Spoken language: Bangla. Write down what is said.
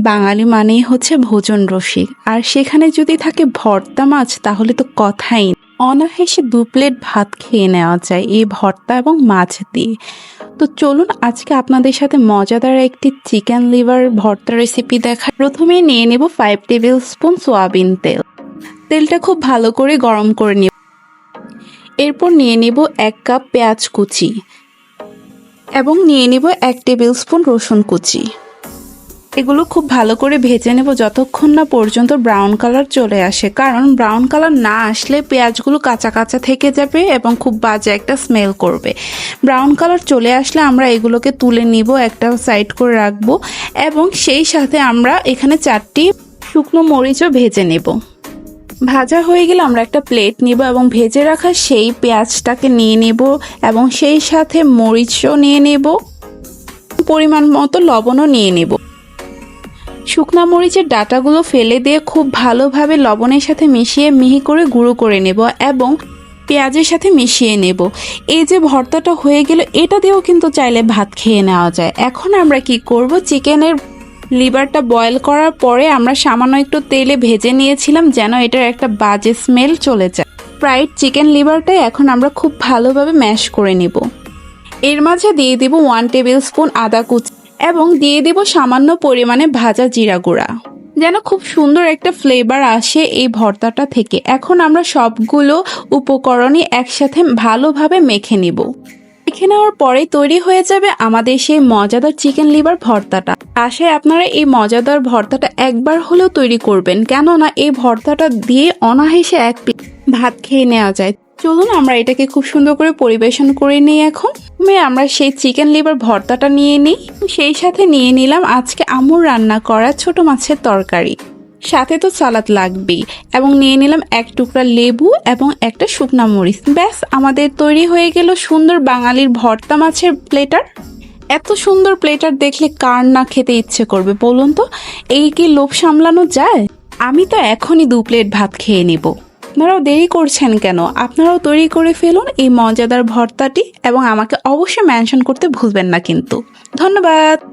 বাঙালি মানেই হচ্ছে ভোজন রসিক। আর সেখানে যদি থাকে ভর্তা মাছ, তাহলে তো কথাই নেই। অনায়াসে দু প্লেট ভাত খেয়ে নেওয়া যায় এই ভর্তা এবং মাছ দিয়ে। তো চলুন আজকে আপনাদের সাথে মজাদার একটি চিকেন লিভার ভর্তা রেসিপি দেখা। প্রথমে নিয়ে নেব ফাইভ টেবিল স্পুন সোয়াবিন তেল। তেলটা খুব ভালো করে গরম করে নেব। এরপর নিয়ে নেব এক কাপ পেঁয়াজ কুচি। এবং নিয়ে নেব এক টেবিল স্পুন রসুন কুচি। এগুলো খুব ভালো করে ভেজে নেব যতক্ষণ না পর্যন্ত ব্রাউন কালার চলে আসে। কারণ ব্রাউন কালার না আসলে পেঁয়াজগুলো কাঁচা কাঁচা থেকে যাবে এবং খুব বাজে একটা স্মেল করবে। ব্রাউন কালার চলে আসলে আমরা এগুলোকে তুলে নিব, একটা সাইড করে রাখব এবং সেই সাথে আমরা এখানে চারটি শুকনো মরিচও ভেজে নেব। ভাজা হয়ে গেলে আমরা একটা প্লেট নিব এবং ভেজে রাখা সেই পেঁয়াজটাকে নিয়ে নেব এবং সেই সাথে মরিচও নিয়ে নেব। পরিমাণ মতো লবণও নিয়ে নেব। শুকনা মরিচের ডাটাগুলো ফেলে দিয়ে খুব ভালোভাবে লবণের সাথে মিশিয়ে মিহি করে গুঁড়ো করে নেব এবং পেঁয়াজের সাথে মিশিয়ে নেব। এই যে ভর্তাটা হয়ে গেল, এটা দিয়েও কিন্তু চাইলে ভাত খেয়ে নেওয়া যায়। এখন আমরা কি করব? চিকেনের লিভারটা বয়েল করার পরে আমরা সামান্য একটু তেলে ভেজে নিয়েছিলাম যেন এটার একটা বাজে স্মেল চলে যায়। ফ্রাইড চিকেন লিভারটাই এখন আমরা খুব ভালোভাবে ম্যাশ করে নেব। এর মাঝে দিয়ে দিব ওয়ান টেবিল স্পুন আদা কুচি। এবং দিয়ে দিব সামান্য পরিমাণে ভাজা জিরা গুঁড়া। যেন খুব সুন্দর একটা ফ্লেভার আসে এই ভর্তাটা থেকে। এখন আমরা সবগুলো উপকরণই একসাথে ভালোভাবে মেখে নিব। মেখে নেওয়ার পরে তৈরি হয়ে যাবে আমাদের সেই মজাদার চিকেন লিভার ভর্তাটা। আশায় আপনারা এই মজাদার ভর্তাটা একবার হলেও তৈরি করবেন। কেননা এই ভর্তাটা দিয়ে অনায়াসে এক ভাত খেয়ে নেওয়া যায়। চলুন আমরা এটাকে খুব সুন্দর করে পরিবেশন করে নিই এখন। প্রথমে আমরা সেই চিকেন লিভার ভর্তাটা নিয়ে নিই। সেই সাথে নিয়ে নিলাম আজকে আমুর রান্না করা ছোট মাছের তরকারি। সাথে তো সালাদ লাগবেই। এবং নিয়ে নিলাম এক টুকরা লেবু এবং একটা শুকনা মরিচ। ব্যাস, আমাদের তৈরি হয়ে গেল সুন্দর বাঙালির ভর্তা মাছের প্লেটার। এত সুন্দর প্লেটার দেখলে কার না খেতে ইচ্ছে করবে বলুন তো? এই কি লোভ সামলানো যায়? আমি তো এখনই দু প্লেট ভাত খেয়ে নেব। আপনারাও দেরি করছেন কেন? আপনারাও তৈরি করে ফেলুন এই মজাদার ভর্তাটি এবং আমাকে অবশ্যই মেনশন করতে ভুলবেন না কিন্তু। ধন্যবাদ।